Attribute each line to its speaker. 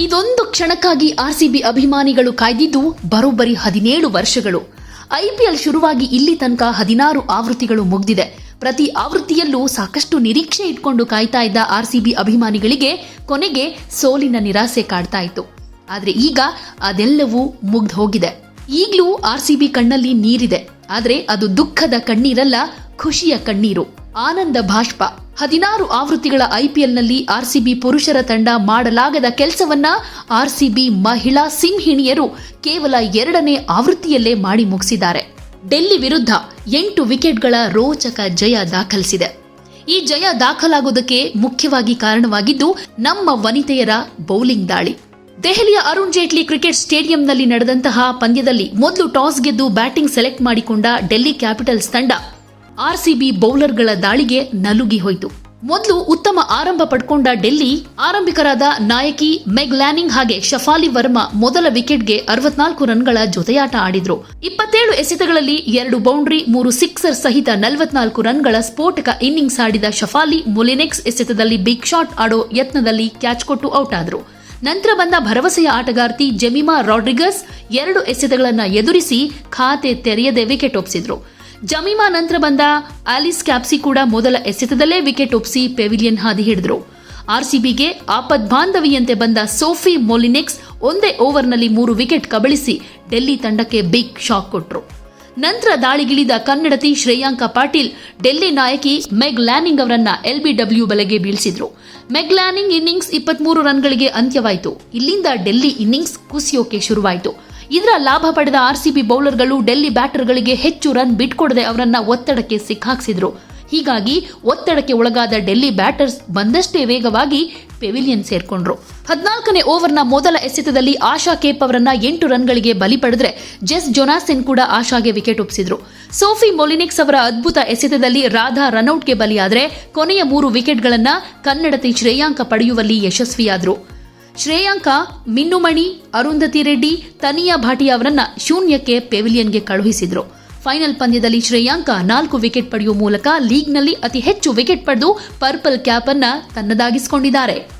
Speaker 1: ಇದೊಂದು ಕ್ಷಣಕ್ಕಾಗಿ ಆರ್ಸಿಬಿ ಅಭಿಮಾನಿಗಳು ಕಾಯ್ದಿದ್ದು ಬರೋಬ್ಬರಿ ಹದಿನೇಳು ವರ್ಷಗಳು. ಐಪಿಎಲ್ ಶುರುವಾಗಿ ಇಲ್ಲಿ ತನಕ ಹದಿನಾರು ಆವೃತ್ತಿಗಳು ಮುಗ್ದಿದೆ. ಪ್ರತಿ ಆವೃತ್ತಿಯಲ್ಲೂ ಸಾಕಷ್ಟು ನಿರೀಕ್ಷೆ ಇಟ್ಕೊಂಡು ಕಾಯ್ತಾ ಇದ್ದ ಆರ್ಸಿಬಿ ಅಭಿಮಾನಿಗಳಿಗೆ ಕೊನೆಗೆ ಸೋಲಿನ ನಿರಾಸೆ ಕಾಡ್ತಾ ಇತ್ತು. ಆದ್ರೆ ಈಗ ಅದೆಲ್ಲವೂ ಮುಗ್ದು ಹೋಗಿದೆ. ಈಗಲೂ ಆರ್ಸಿಬಿ ಕಣ್ಣಲ್ಲಿ ನೀರಿದೆ. ಆದರೆ ಅದು ದುಃಖದ ಕಣ್ಣೀರಲ್ಲ ಖುಷಿಯ ಕಣ್ಣೀರು. ಆನಂದ ಭಾಷ್ಪ. ಹದಿನಾರು ಆವೃತ್ತಿಗಳ ಐಪಿಎಲ್ನಲ್ಲಿ ಆರ್ಸಿಬಿ ಪುರುಷರ ತಂಡ ಮಾಡಲಾಗದ ಕೆಲಸವನ್ನ ಆರ್ಸಿಬಿ ಮಹಿಳಾ ಸಿಂಹಿಣಿಯರು ಕೇವಲ ಎರಡನೇ ಆವೃತ್ತಿಯಲ್ಲೇ ಮಾಡಿ ಮುಗಿಸಿದ್ದಾರೆ. ಡೆಲ್ಲಿ ವಿರುದ್ಧ ಎಂಟು ವಿಕೆಟ್ಗಳ ರೋಚಕ ಜಯ ದಾಖಲಿಸಿದೆ. ಈ ಜಯ ದಾಖಲಾಗುವುದಕ್ಕೆ ಮುಖ್ಯವಾಗಿ ಕಾರಣವಾಗಿದ್ದು, ನಮ್ಮ ವನಿತೆಯರ ಬೌಲಿಂಗ್ ದಾಳಿ. ದೆಹಲಿಯ ಅರುಣ್ ಜೇಟ್ಲಿ ಕ್ರಿಕೆಟ್ ಸ್ಟೇಡಿಯಂನಲ್ಲಿ ನಡೆದಂತಹ ಪಂದ್ಯದಲ್ಲಿ ಮೊದಲು ಟಾಸ್ ಗೆದ್ದು ಬ್ಯಾಟಿಂಗ್ ಸೆಲೆಕ್ಟ್ ಮಾಡಿಕೊಂಡ ಡೆಲ್ಲಿ ಕ್ಯಾಪಿಟಲ್ಸ್ ತಂಡ ಆರ್ಸಿಬಿ ಬೌಲರ್ಗಳ ದಾಳಿಗೆ ನಲುಗಿ ಹೋಯಿತು. ಮೊದಲು ಉತ್ತಮ ಆರಂಭ ಪಡ್ಕೊಂಡ ಡೆಲ್ಲಿ, ಆರಂಭಿಕರಾದ ನಾಯಕಿ ಮೆಗ್ ಲ್ಯಾನಿಂಗ್ ಹಾಗೆ ಶಫಾಲಿ ವರ್ಮಾ ಮೊದಲ ವಿಕೆಟ್ಗೆ ಅರವತ್ನಾಲ್ಕು ರನ್ಗಳ ಜೊತೆಯಾಟ ಆಡಿದ್ರು. ಇಪ್ಪತ್ತೇಳು ಎಸೆತಗಳಲ್ಲಿ ಎರಡು ಬೌಂಡ್ರಿ, ಮೂರು ಸಿಕ್ಸರ್ ಸಹಿತ ನಲವತ್ನಾಲ್ಕು ರನ್ಗಳ ಸ್ಫೋಟಕ ಇನ್ನಿಂಗ್ಸ್ ಆಡಿದ ಶಫಾಲಿ ಮೊಲಿನೆಕ್ಸ್ ಎಸೆತದಲ್ಲಿ ಬಿಗ್ ಶಾಟ್ ಆಡೋ ಯತ್ನದಲ್ಲಿ ಕ್ಯಾಚ್ ಕೊಟ್ಟು ಔಟ್ ಆದರು. ನಂತರ ಬಂದ ಭರವಸೆಯ ಆಟಗಾರ್ತಿ ಜೆಮಿಮಾ ರಾಡ್ರಿಗಸ್ ಎರಡು ಎಸೆತಗಳನ್ನು ಎದುರಿಸಿ ಖಾತೆ ತೆರೆಯದೆ ವಿಕೆಟ್ ಒಪ್ಪಿಸಿದ್ರು ಜಮೀಮಾ ನಂತರ ಬಂದ ಆಲಿಸ್ ಕ್ಯಾಪ್ಸಿ ಕೂಡ ಮೊದಲ ಎಸೆತದಲ್ಲೇ ವಿಕೆಟ್ ಒಪ್ಪಿಸಿ ಪೆವಿಲಿಯನ್ ಹಾದಿ ಹಿಡಿದ್ರು. ಆರ್ಸಿಬಿಗೆ ಆಪದ್ ಬಾಂಧವಿಯಂತೆ ಬಂದ ಸೋಫಿ ಮೊಲಿನೆಕ್ಸ್ ಒಂದೇ ಓವರ್ನಲ್ಲಿ ಮೂರು ವಿಕೆಟ್ ಕಬಳಿಸಿ ಡೆಲ್ಲಿ ತಂಡಕ್ಕೆ ಬಿಗ್ ಶಾಕ್ ಕೊಟ್ಟರು ನಂತರ ದಾಳಿಗಿಳಿದ ಕನ್ನಡತಿ ಶ್ರೇಯಾಂಕ ಪಾಟೀಲ್, ಡೆಲ್ಲಿ ನಾಯಕಿ ಮೆಗ್ ಲ್ಯಾನಿಂಗ್ ಅವರನ್ನ ಎಲ್ಬಿಡಬ್ಲ್ಯೂ ಬಲೆಗೆ ಬೀಳಿಸಿದ್ರು. ಮೆಗ್ ಲ್ಯಾನಿಂಗ್ ಇನ್ನಿಂಗ್ಸ್ ಇಪ್ಪತ್ಮೂರು ರನ್ಗಳಿಗೆ ಅಂತ್ಯವಾಯಿತು. ಇಲ್ಲಿಂದ ಡೆಲ್ಲಿ ಇನ್ನಿಂಗ್ಸ್ ಕುಸಿಯೋಕೆ ಶುರುವಾಯಿತು. ಇದರ ಲಾಭ ಪಡೆದ ಆರ್ಸಿಬಿ ಬೌಲರ್ಗಳು ಡೆಲ್ಲಿ ಬ್ಯಾಟರ್ಗಳಿಗೆ ಹೆಚ್ಚು ರನ್ ಬಿಟ್ಕೊಡದೆ ಅವರನ್ನ ಒತ್ತಡಕ್ಕೆ ಸಿಕ್ಕಾಕ್ಸಿದ್ರು. ಹೀಗಾಗಿ ಒತ್ತಡಕ್ಕೆ ಒಳಗಾದ ಡೆಲ್ಲಿ ಬ್ಯಾಟರ್ಸ್ ಬಂದಷ್ಟೇ ವೇಗವಾಗಿ ಪೆವಿಲಿಯನ್ ಸೇರ್ಕೊಂಡ್ರು. ಹದಿನಾಲ್ಕನೇ ಓವರ್ನ ಮೊದಲ ಎಸೆತದಲ್ಲಿ ಆಶಾ ಕೇಪ್ ಅವರನ್ನ ಎಂಟು ರನ್ಗಳಿಗೆ ಬಲಿ ಪಡೆದ್ರೆ ಜೆಸ್ ಜೊನಾಸಿನ್ ಕೂಡ ಆಶಾಗೆ ವಿಕೆಟ್ ಒಪ್ಪಿಸಿದ್ರು ಸೋಫಿ ಮೊಲಿನಿಕ್ಸ್ ಅವರ ಅದ್ಭುತ ಎಸೆತದಲ್ಲಿ ರಾಧಾ ರನ್ಔಟ್ಗೆ ಬಲಿಯಾದರೆ ಕೊನೆಯ ಮೂರು ವಿಕೆಟ್ಗಳನ್ನ ಕನ್ನಡತಿ ಶ್ರೇಯಾಂಕ ಪಡೆಯುವಲ್ಲಿ ಯಶಸ್ವಿಯಾದ್ರು. ಶ್ರೇಯಾಂಕ, ಮಿನ್ನುಮಣಿ, ಅರುಂಧತಿ ರೆಡ್ಡಿ, ತನಿಯಾ ಭಾಟಿಯಾ ಅವರನ್ನ ಶೂನ್ಯಕ್ಕೆ ಪೆವಿಲಿಯನ್ಗೆ ಕಳುಹಿಸಿದ್ರು. ಫೈನಲ್ ಪಂದ್ಯದಲ್ಲಿ ಶ್ರೇಯಾಂಕ ನಾಲ್ಕು ವಿಕೆಟ್ ಪಡೆಯುವ ಮೂಲಕ ಲೀಗ್ನಲ್ಲಿ ಅತಿ ಹೆಚ್ಚು ವಿಕೆಟ್ ಪಡೆದು ಪರ್ಪಲ್ ಕ್ಯಾಪ್ ಅನ್ನ ತನ್ನದಾಗಿಸಿಕೊಂಡಿದ್ದಾರೆ.